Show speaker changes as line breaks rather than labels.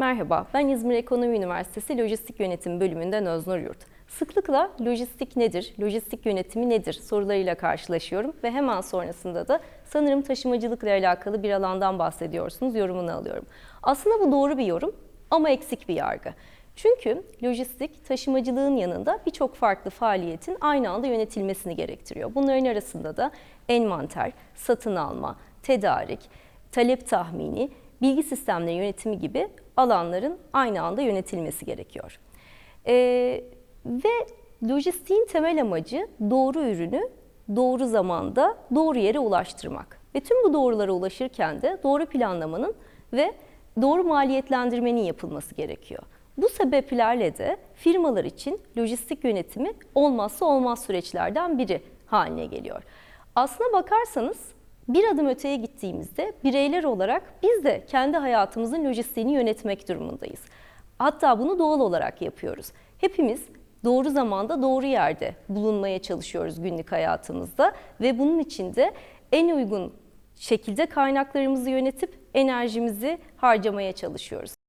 Merhaba, ben İzmir Ekonomi Üniversitesi Lojistik Yönetimi bölümünden Öznur Yurt. Sıklıkla lojistik nedir, lojistik yönetimi nedir sorularıyla karşılaşıyorum ve hemen sonrasında da sanırım taşımacılıkla alakalı bir alandan bahsediyorsunuz, yorumunu alıyorum. Aslında bu doğru bir yorum ama eksik bir yargı. Çünkü lojistik taşımacılığın yanında birçok farklı faaliyetin aynı anda yönetilmesini gerektiriyor. Bunların arasında da envanter, satın alma, tedarik, talep tahmini, bilgi sistemleri yönetimi gibi alanların aynı anda yönetilmesi gerekiyor. Ee, ve lojistiğin temel amacı doğru ürünü doğru zamanda doğru yere ulaştırmak. Ve tüm bu doğrulara ulaşırken de doğru planlamanın ve doğru maliyetlendirmenin yapılması gerekiyor. Bu sebeplerle de firmalar için lojistik yönetimi olmazsa olmaz süreçlerden biri haline geliyor. Aslına bakarsanız bir adım öteye gittiğimizde bireyler olarak biz de kendi hayatımızın lojistiğini yönetmek durumundayız. Hatta bunu doğal olarak yapıyoruz. Hepimiz doğru zamanda doğru yerde bulunmaya çalışıyoruz günlük hayatımızda ve bunun için de en uygun şekilde kaynaklarımızı yönetip enerjimizi harcamaya çalışıyoruz.